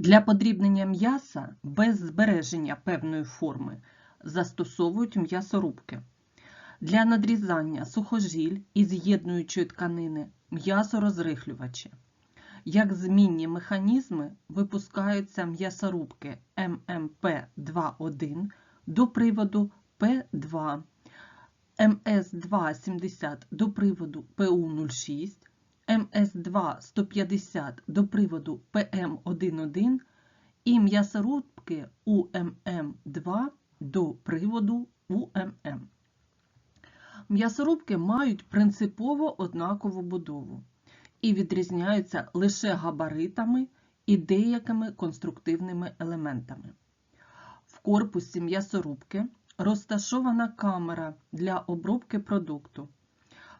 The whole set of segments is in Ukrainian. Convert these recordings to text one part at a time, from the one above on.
Для подрібнення м'яса без збереження певної форми застосовують м'ясорубки. Для надрізання сухожиль і з'єднуючої тканини м'ясорозрихлювачі. Як змінні механізми випускаються м'ясорубки ММП-2.1 до приводу П2, МС2-70 до приводу ПУ-06, МС2-150 до приводу ПМ11 і м'ясорубки УММ2 до приводу УММ. М'ясорубки мають принципово однакову будову і відрізняються лише габаритами і деякими конструктивними елементами. В корпусі м'ясорубки розташована камера для обробки продукту.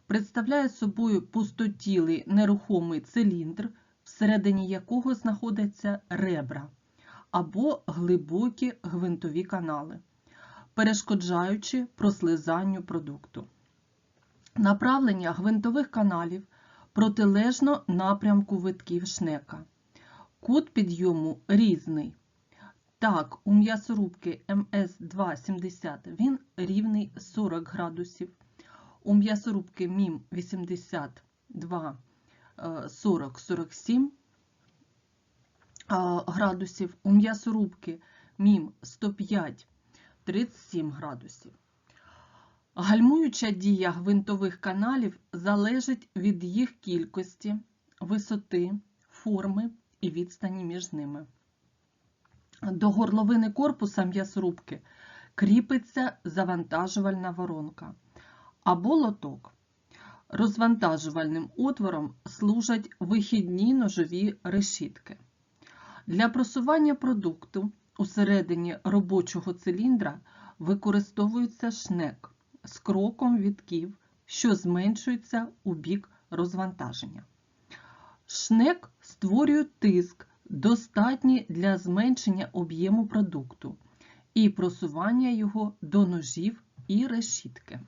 Представляє собою пустотілий нерухомий циліндр, всередині якого знаходяться ребра або глибокі гвинтові канали, перешкоджаючи прослизанню продукту. Направлення гвинтових каналів протилежно напрямку витків шнека. Кут підйому різний. Так, у м'ясорубки МС270 він рівний 40 градусів. У м'ясорубки МІМ 82 40-47 градусів, у м'ясорубки МІМ 105 37 градусів. Гальмуюча дія гвинтових каналів залежить від їх кількості, висоти, форми і відстані між ними. До горловини корпуса м'ясорубки кріпиться завантажувальна воронка або лоток. Розвантажувальним отвором служать вихідні ножові решітки. Для просування продукту усередині робочого циліндра використовується шнек з кроком вітків, що зменшується у бік розвантаження. Шнек створює тиск, достатній для зменшення об'єму продукту і просування його до ножів і решітки.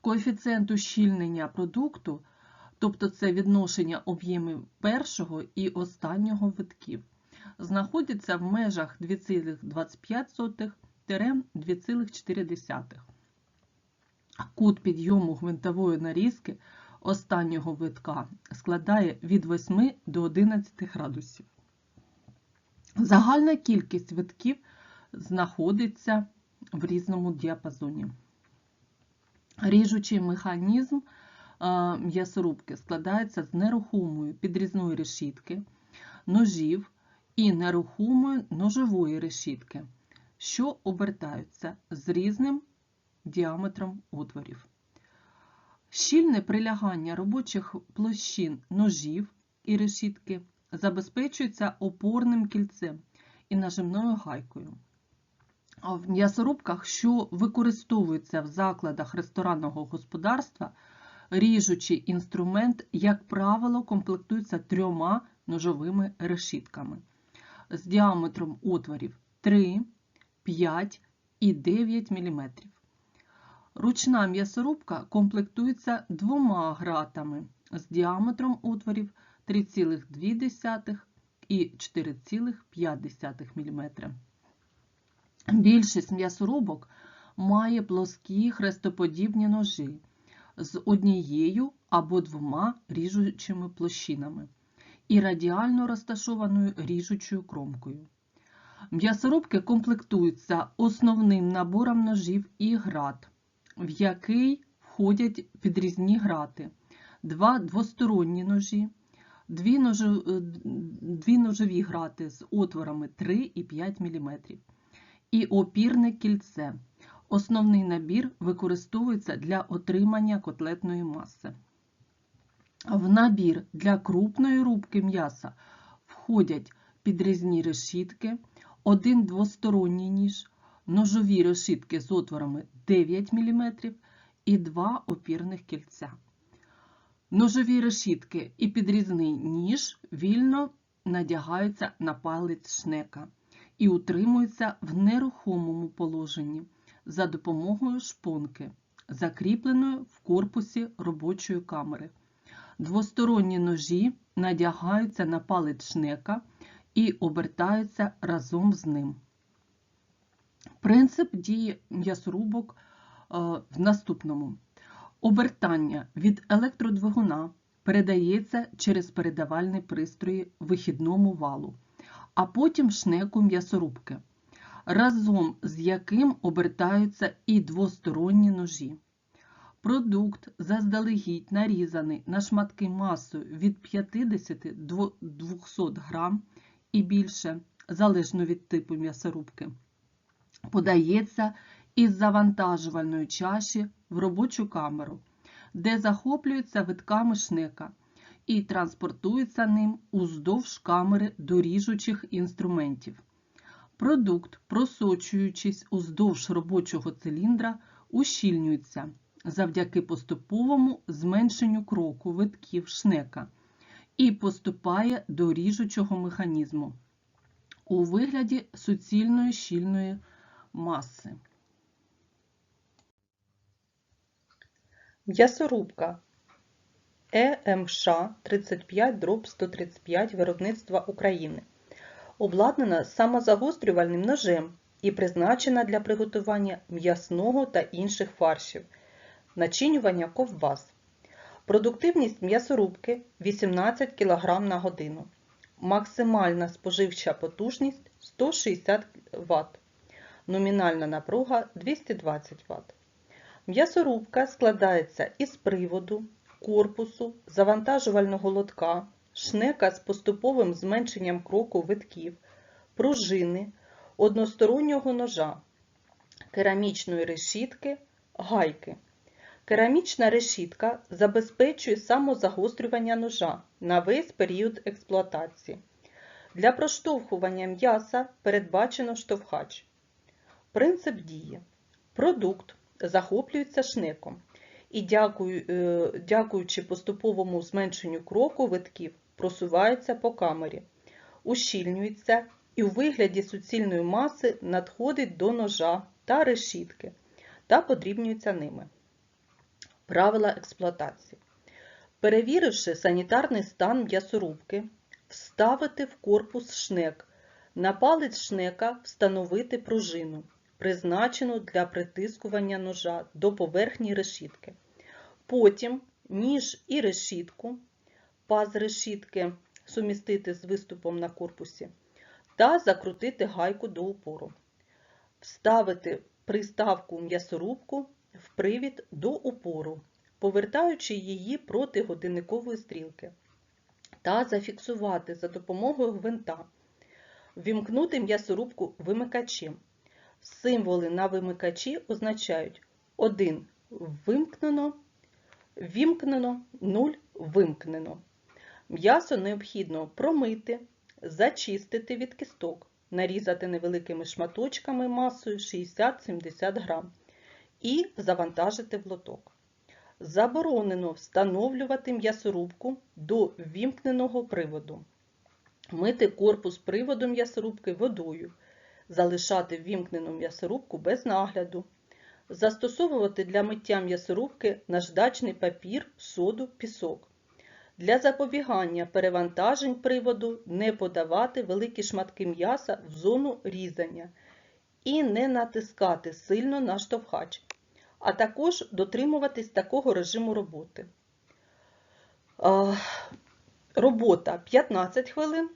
Коефіцієнт ущільнення продукту, тобто це відношення об'ємів першого і останнього витків, знаходиться в межах 2,25-2,4. Кут підйому гвинтової нарізки останнього витка складає від 8 до 11 градусів. Загальна кількість витків знаходиться в різному діапазоні. Ріжучий механізм м'ясорубки складається з нерухомої підрізної решітки, ножів і нерухомої ножової решітки, що обертаються з різним діаметром отворів. Щільне прилягання робочих площин ножів і решітки забезпечується опорним кільцем і нажимною гайкою. В м'ясорубках, що використовуються в закладах ресторанного господарства, ріжучий інструмент, як правило, комплектується трьома ножовими решітками з діаметром отворів 3, 5 і 9 мм. Ручна м'ясорубка комплектується двома гратами з діаметром отворів 3,2 і 4,5 мм. Більшість м'ясорубок має плоскі хрестоподібні ножі з однією або двома ріжучими площинами і радіально розташованою ріжучою кромкою. М'ясорубки комплектуються основним набором ножів і грат, в який входять підрізні грати, два двосторонні ножі, дві ножові грати з отворами 3 і 5 мм і опірне кільце. Основний набір використовується для отримання котлетної маси. В набір для крупної рубки м'яса входять підрізні решітки, один двосторонній ніж, ножові решітки з отворами 9 мм і два опірних кільця. Ножові решітки і підрізний ніж вільно надягаються на палець шнека і утримуються в нерухомому положенні за допомогою шпонки, закріпленої в корпусі робочої камери. Двосторонні ножі надягаються на палець шнека і обертаються разом з ним. Принцип дії м'ясорубок е, в наступному. Обертання від електродвигуна передається через передавальні пристрої вихідному валу, а потім шнеку м'ясорубки, разом з яким обертаються і двосторонні ножі. Продукт заздалегідь нарізаний на шматки масою від 50 до 200 грам і більше, залежно від типу м'ясорубки, подається із завантажувальної чаші в робочу камеру, де захоплюється витками шнека і транспортується ним уздовж камери до ріжучих інструментів. Продукт, просочуючись уздовж робочого циліндра, ущільнюється завдяки поступовому зменшенню кроку витків шнека і поступає до ріжучого механізму у вигляді суцільної щільної маси. М'ясорубка ЕМШ 35 дроб 135 виробництва України. Обладнана самозагострювальним ножем і призначена для приготування м'ясного та інших фаршів, начинювання ковбас. Продуктивність м'ясорубки 18 кг на годину. Максимальна споживча потужність 160 Вт. Номінальна напруга 220 Вт. М'ясорубка складається із приводу, корпусу, завантажувального лотка, шнека з поступовим зменшенням кроку витків, пружини, одностороннього ножа, керамічної решітки, гайки. Керамічна решітка забезпечує самозагострювання ножа на весь період експлуатації. Для проштовхування м'яса передбачено штовхач. Принцип дії. Продукт захоплюється шнеком і, е, дякуючи поступовому зменшенню кроку витків, просувається по камері, ущільнюється і у вигляді суцільної маси надходить до ножа та решітки та подрібнюється ними. Правила експлуатації. Перевіривши санітарний стан м'ясорубки, вставити в корпус шнек, на палець шнека встановити пружину, призначену для притискування ножа до поверхні решітки. Потім ніж і решітку, паз решітки сумістити з виступом на корпусі та закрутити гайку до упору. Вставити приставку м'ясорубку в привід до упору, повертаючи її проти годинникової стрілки, та зафіксувати за допомогою гвинта, вімкнути м'ясорубку вимикачем. Символи на вимикачі означають 1 вимкнено, вімкнено, 0 вимкнено. М'ясо необхідно промити, зачистити від кісток, нарізати невеликими шматочками масою 60-70 грам і завантажити в лоток. Заборонено встановлювати м'ясорубку до вімкненого приводу, мити корпус приводу м'ясорубки водою, залишати ввімкнену м'ясорубку без нагляду, застосовувати для миття м'ясорубки наждачний папір, соду, пісок. Для запобігання перевантажень приводу не подавати великі шматки м'яса в зону різання і не натискати сильно на штовхач, а також дотримуватись такого режиму роботи. Робота 15 хвилин,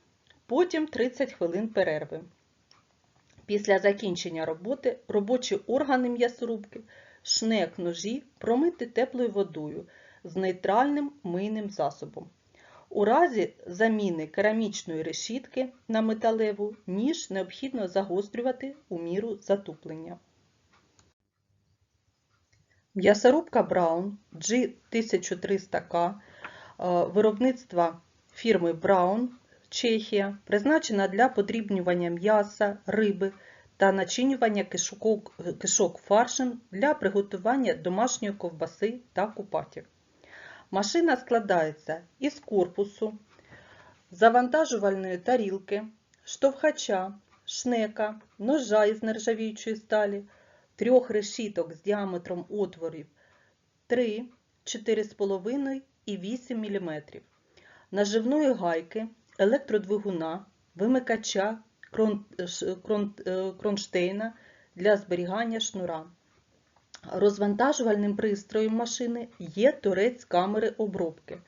потім 30 хвилин перерви. Після закінчення роботи робочі органи м'ясорубки, шнек ножі промити теплою водою з нейтральним мийним засобом. У разі заміни керамічної решітки на металеву ніж необхідно загострювати у міру затуплення. М'ясорубка Brown G1300K виробництва фірми Brown Чехія призначена для подрібнювання м'яса, риби та начинювання кишок, кишок фаршем для приготування домашньої ковбаси та купатів. Машина складається із корпусу, завантажувальної тарілки, штовхача, шнека, ножа із нержавіючої сталі, трьох решіток з діаметром отворів 3, 4,5 і 8 мм, наживної гайки, електродвигуна, вимикача, е, кронштейна для зберігання шнура. Розвантажувальним пристроєм машини є торець камери обробки,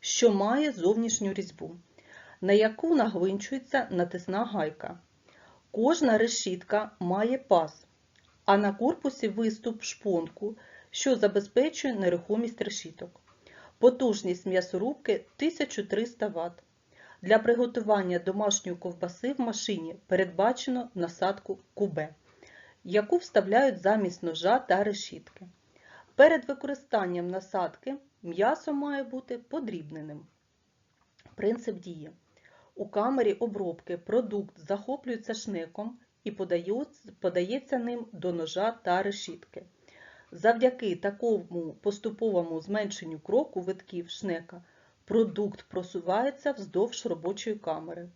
що має зовнішню різьбу, на яку нагвинчується натисна гайка. Кожна решітка має паз, а на корпусі виступ шпонку, що забезпечує нерухомість решіток. Потужність м'ясорубки 1300 Вт. Для приготування домашньої ковбаси в машині передбачено насадку кубе, яку вставляють замість ножа та решітки. Перед використанням насадки м'ясо має бути подрібненим. Принцип дії. У камері обробки продукт захоплюється шнеком і подається ним до ножа та решітки. Завдяки такому поступовому зменшенню кроку витків шнека продукт просувається вздовж робочої камери,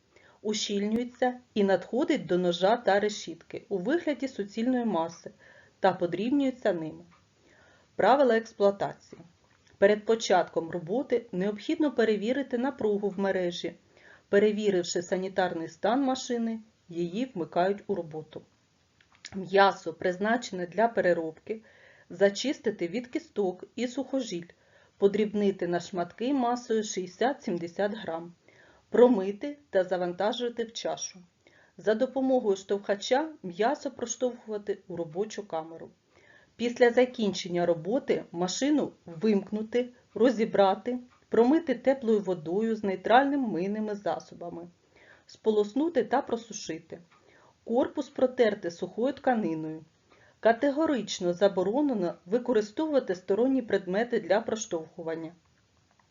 ущільнюється і надходить до ножа та решітки у вигляді суцільної маси та подрібнюється ними. Правила експлуатації. Перед початком роботи необхідно перевірити напругу в мережі. Перевіривши санітарний стан машини, її вмикають у роботу. М'ясо, призначене для переробки, зачистити від кісток і сухожиль, подрібнити на шматки масою 60-70 грам, промити та завантажувати в чашу. За допомогою штовхача м'ясо проштовхувати у робочу камеру. Після закінчення роботи машину вимкнути, розібрати, промити теплою водою з нейтральним мийними засобами, сполоснути та просушити. Корпус протерти сухою тканиною. Категорично заборонено використовувати сторонні предмети для проштовхування.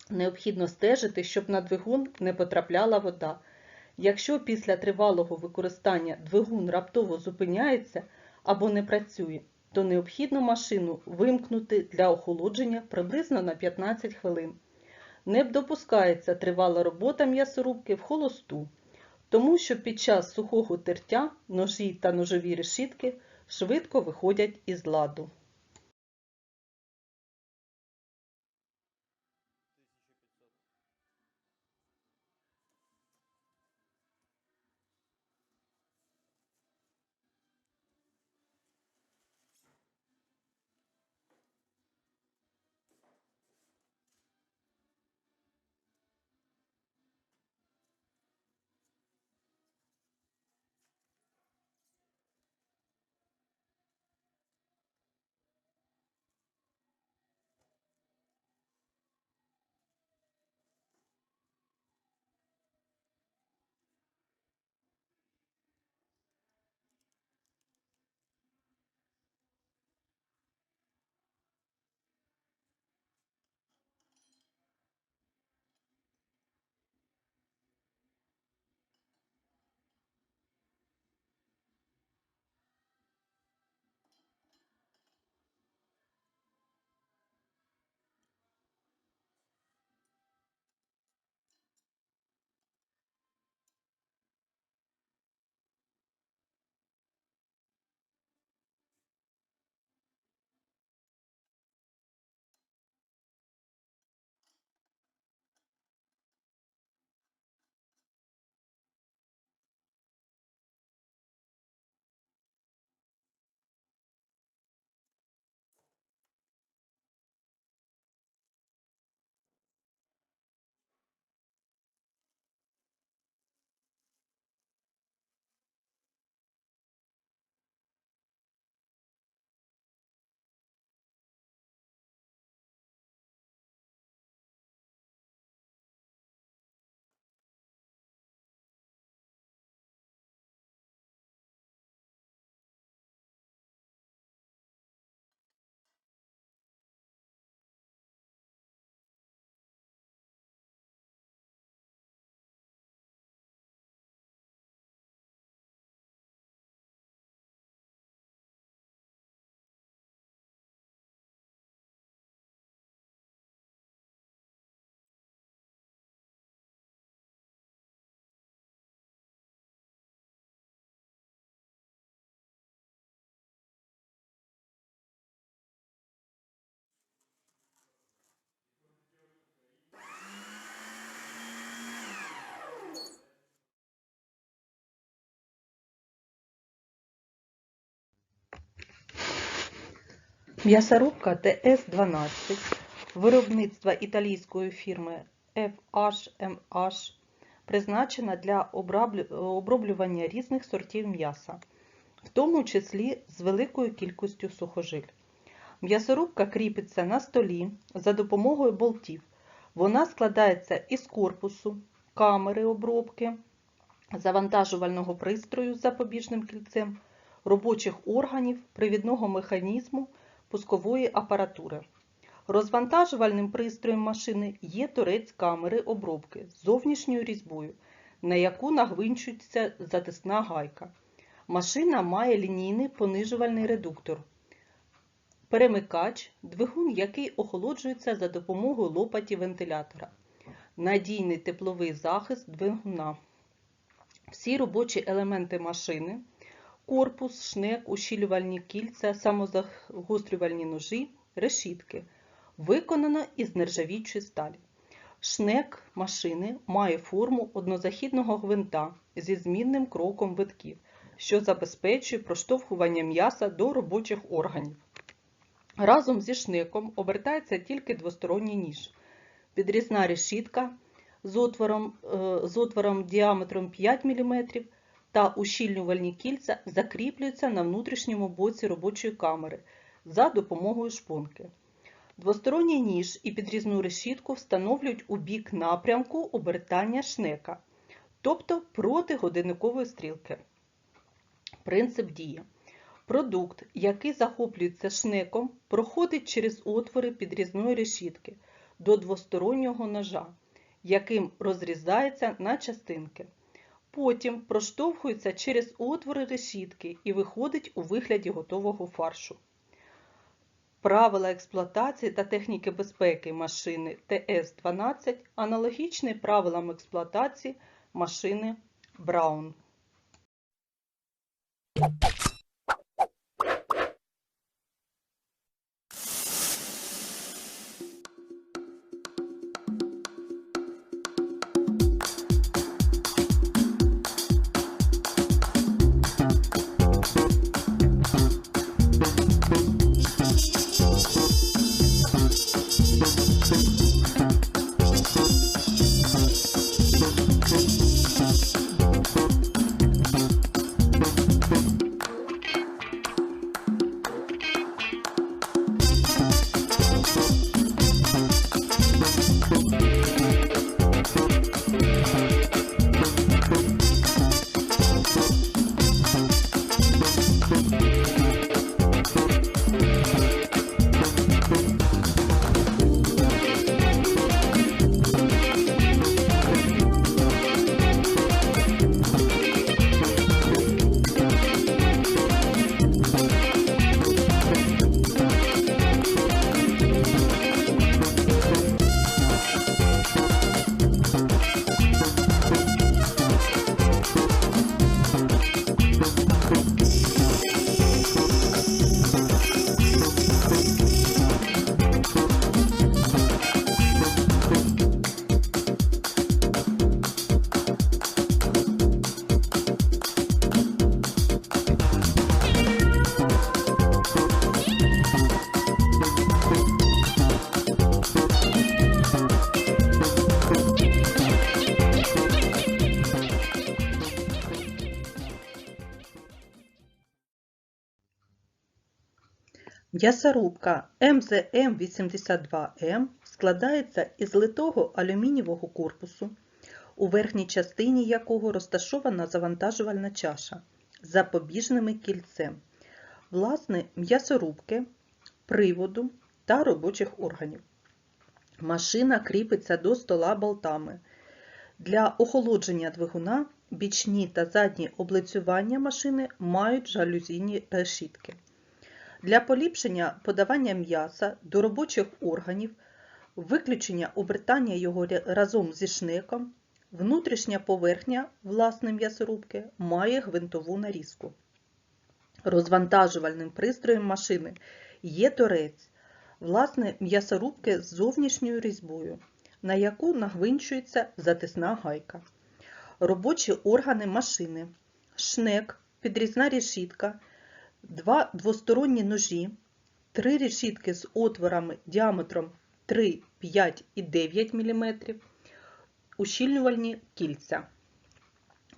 Необхідно стежити, щоб на двигун не потрапляла вода. Якщо після тривалого використання двигун раптово зупиняється або не працює, то необхідно машину вимкнути для охолодження приблизно на 15 хвилин. Не допускається тривала робота м'ясорубки в холосту, тому що під час сухого тертя ножі та ножові решітки швидко виходять із ладу. М'ясорубка ТС-12 виробництва італійської фірми FHMH призначена для оброблювання різних сортів м'яса, в тому числі з великою кількістю сухожиль. М'ясорубка кріпиться на столі за допомогою болтів. Вона складається із корпусу, камери обробки, завантажувального пристрою з запобіжним кільцем, робочих органів, привідного механізму, пускової апаратури. Розвантажувальним пристроєм машини є торець камери обробки з зовнішньою різьбою, на яку нагвинчується затисна гайка. Машина має лінійний понижувальний редуктор, перемикач, двигун, який охолоджується за допомогою лопаті вентилятора, надійний тепловий захист двигуна. Всі робочі елементи машини, корпус, шнек, ущілювальні кільця, самозагострювальні ножі, решітки, виконано із нержавіючої сталі. Шнек машини має форму однозахідного гвинта зі змінним кроком витків, що забезпечує проштовхування м'яса до робочих органів. Разом зі шнеком обертається тільки двосторонній ніж. Підрізна решітка з отвором, е, з отвором діаметром 5 мм та ущільнювальні кільця закріплюються на внутрішньому боці робочої камери за допомогою шпонки. Двосторонній ніж і підрізну решітку встановлюють у бік напрямку обертання шнека, тобто проти годинникової стрілки. Принцип дії. Продукт, який захоплюється шнеком, проходить через отвори підрізної решітки до двостороннього ножа, яким розрізається на частинки. Потім проштовхується через отвори решітки і виходить у вигляді готового фаршу. Правила експлуатації та техніки безпеки машини ТС-12 аналогічні правилам експлуатації машини Браун. М'ясорубка МЗМ-82М складається із литого алюмінієвого корпусу, у верхній частині якого розташована завантажувальна чаша з запобіжними кільцем, власне, м'ясорубки, приводу та робочих органів. Машина кріпиться до стола болтами. Для охолодження двигуна бічні та задні облицювання машини мають жалюзійні решітки. Для поліпшення подавання м'яса до робочих органів, виключення обертання його разом зі шнеком, внутрішня поверхня власне м'ясорубки має гвинтову нарізку. Розвантажувальним пристроєм машини є торець, власне м'ясорубки з зовнішньою різьбою, на яку нагвинчується затисна гайка. Робочі органи машини, шнек, підрізна решітка, два двосторонні ножі, три решітки з отворами діаметром 3, 5 і 9 мм, ущільнювальні кільця.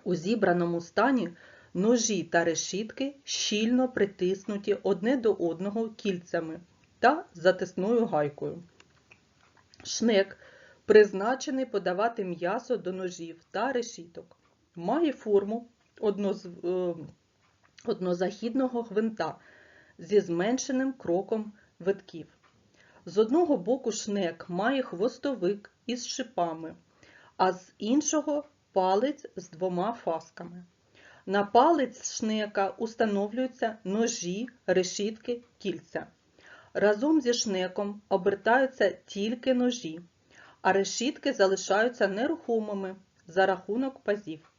У зібраному стані ножі та решітки щільно притиснуті одне до одного кільцями та затисною гайкою. Шнек призначений подавати м'ясо до ножів та решіток. Має форму одноз... однозахідного гвинта зі зменшеним кроком витків. З одного боку шнек має хвостовик із шипами, а з іншого палець з двома фасками. На палець шнека установлюються ножі, решітки, кільця. Разом зі шнеком обертаються тільки ножі, а решітки залишаються нерухомими за рахунок пазів,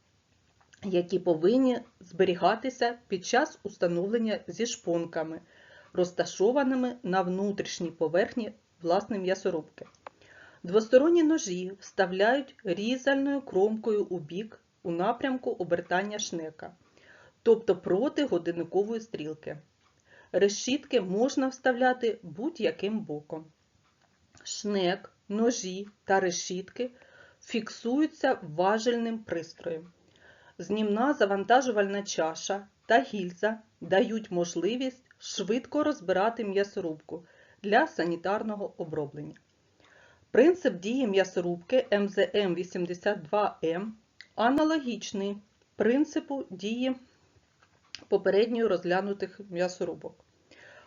які повинні зберігатися під час установлення зі шпонками, розташованими на внутрішній поверхні власне м'ясорубки. Двосторонні ножі вставляють різальною кромкою у бік у напрямку обертання шнека, тобто проти годинникової стрілки. Решітки можна вставляти будь-яким боком. Шнек, ножі та решітки фіксуються важельним пристроєм. Знімна завантажувальна чаша та гільза дають можливість швидко розбирати м'ясорубку для санітарного оброблення. Принцип дії м'ясорубки МЗМ-82М аналогічний принципу дії попередньо розглянутих м'ясорубок.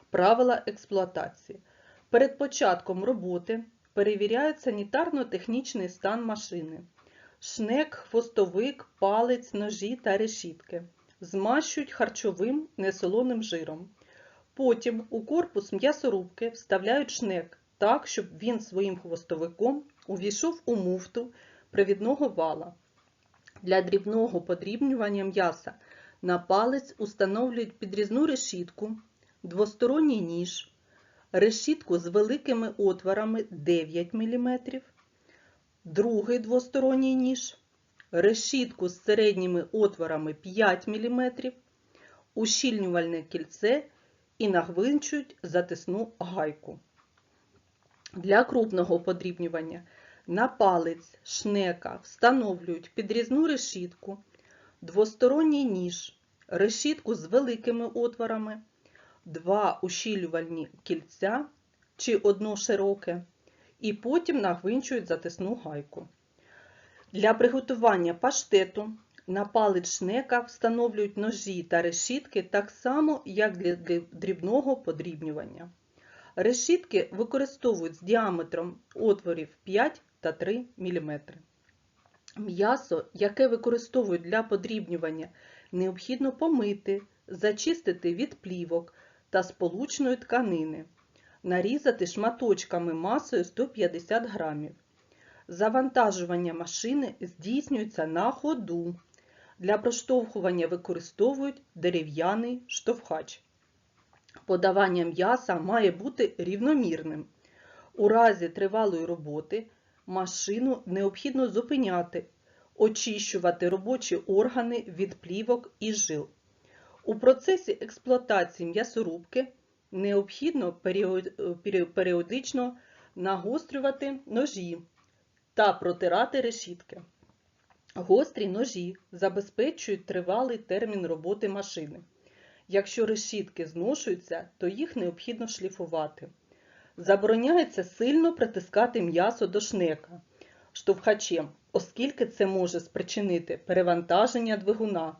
Правила експлуатації. Перед початком роботи перевіряють санітарно-технічний стан машини. Шнек, хвостовик, палець, ножі та решітки. Змащують харчовим несолоним жиром. Потім у корпус м'ясорубки вставляють шнек так, щоб він своїм хвостовиком увійшов у муфту привідного вала. Для дрібного подрібнювання м'яса на палець установлюють підрізну решітку, двосторонній ніж, решітку з великими отворами 9 мм, другий двосторонній ніж, решітку з середніми отворами 5 мм, ущільнювальне кільце і нагвинчують затисну гайку. Для крупного подрібнювання на палець шнека встановлюють підрізну решітку, двосторонній ніж, решітку з великими отворами, два ущільнювальні кільця чи одно широке, і потім нагвинчують затисну гайку. Для приготування паштету на палець шнека встановлюють ножі та решітки так само, як для дрібного подрібнювання. Решітки використовують з діаметром отворів 5 та 3 мм. М'ясо, яке використовують для подрібнювання, необхідно помити, зачистити від плівок та сполучної тканини, нарізати шматочками масою 150 грамів. Завантажування машини здійснюється на ходу. Для проштовхування використовують дерев'яний штовхач. Подавання м'яса має бути рівномірним. У разі тривалої роботи машину необхідно зупиняти, очищувати робочі органи від плівок і жил. У процесі експлуатації м'ясорубки необхідно періодично нагострювати ножі та протирати решітки. Гострі ножі забезпечують тривалий термін роботи машини. Якщо решітки зношуються, то їх необхідно шліфувати. Забороняється сильно притискати м'ясо до шнека штовхачем, оскільки це може спричинити перевантаження двигуна,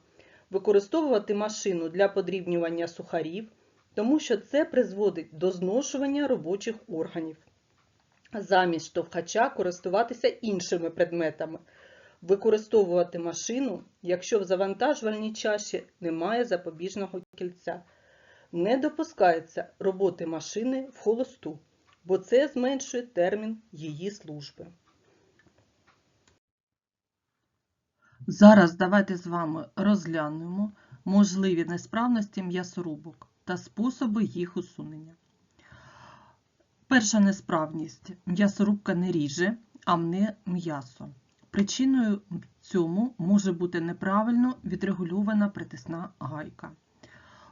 використовувати машину для подрібнювання сухарів, тому що це призводить до зношування робочих органів. Замість штовхача користуватися іншими предметами, використовувати машину, якщо в завантажувальній чаші немає запобіжного кільця. Не допускається роботи машини в холосту, бо це зменшує термін її служби. Зараз давайте з вами розглянемо можливі несправності м'ясорубок та способи їх усунення. Перша несправність м'ясорубка не ріже, а мне м'ясо. Причиною цьому може бути неправильно відрегульована притисна гайка.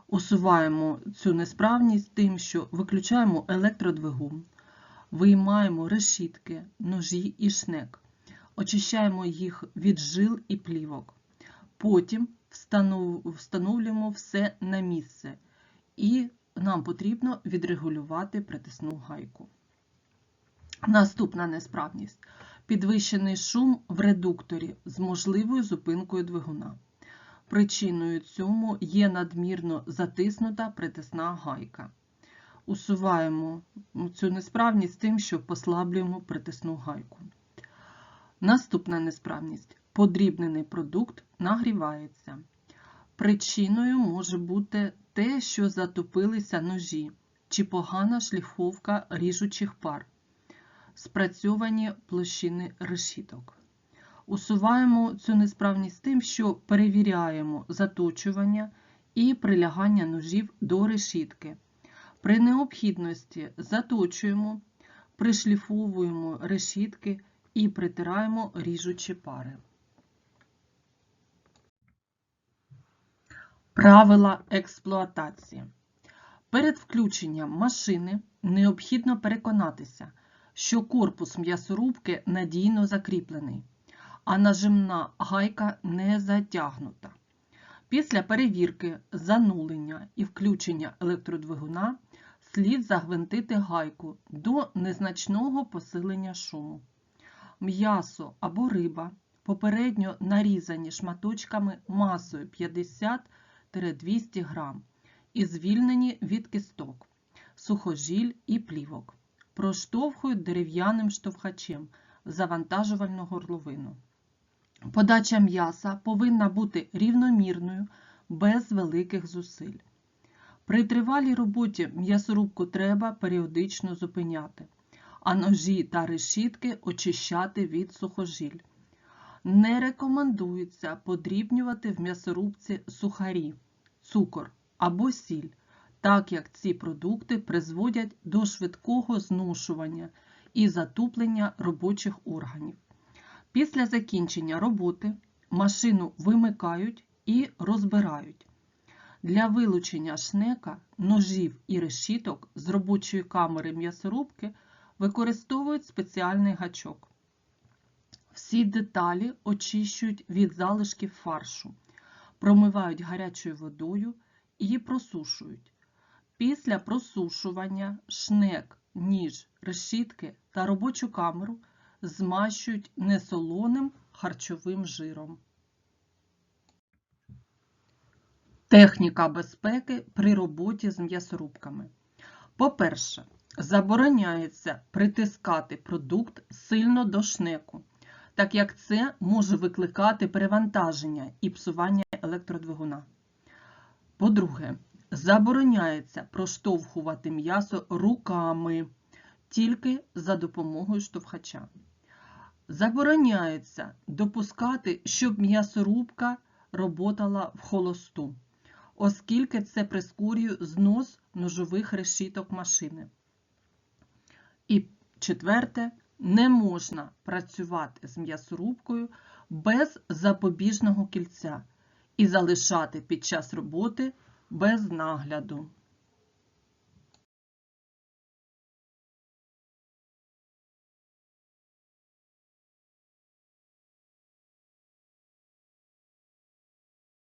Усуваємо цю несправність тим, що виключаємо електродвигун, виймаємо решітки, ножі і шнек, очищаємо їх від жил і плівок. Потім встановлюємо все на місце і нам потрібно відрегулювати притисну гайку. Наступна несправність підвищений шум в редукторі з можливою зупинкою двигуна. Причиною цьому є надмірно затиснута притисна гайка. Усуваємо цю несправність тим, що послаблюємо притисну гайку. Наступна несправність подрібнений продукт нагрівається. Причиною може бути те, що затопилися ножі чи погана шліфовка ріжучих пар, спрацьовані площини решіток. Усуваємо цю несправність тим, що перевіряємо заточування і прилягання ножів до решітки. При необхідності заточуємо, пришліфовуємо решітки і притираємо ріжучі пари. Правила експлуатації. Перед включенням машини необхідно переконатися, що корпус м'ясорубки надійно закріплений, а нажимна гайка не затягнута. Після перевірки, занулення і включення електродвигуна слід загвинтити гайку до незначного посилення шуму. М'ясо або риба попередньо нарізані шматочками масою 50-200 г і звільнені від кісток, сухожиль і плівок. Проштовхують дерев'яним штовхачем завантажувальну горловину. Подача м'яса повинна бути рівномірною, без великих зусиль. При тривалій роботі м'ясорубку треба періодично зупиняти, а ножі та решітки очищати від сухожиль. Не рекомендується подрібнювати в м'ясорубці сухарі, цукор або сіль, так як ці продукти призводять до швидкого зношування і затуплення робочих органів. Після закінчення роботи машину вимикають і розбирають. Для вилучення шнека, ножів і решіток з робочої камери м'ясорубки використовують спеціальний гачок. Всі деталі очищують від залишків фаршу, промивають гарячою водою і просушують. Після просушування шнек, ніж, решітки та робочу камеру змащують несолоним харчовим жиром. Техніка безпеки при роботі з м'ясорубками. По-перше, забороняється притискати продукт сильно до шнеку, так як це може викликати перевантаження і псування електродвигуна. По-друге, забороняється проштовхувати м'ясо руками тільки за допомогою штовхача. Забороняється допускати, щоб м'ясорубка роботала в холосту, оскільки це прискорює знос ножових решіток машини. І четверте, не можна працювати з м'ясорубкою без запобіжного кільця і залишати під час роботи без нагляду.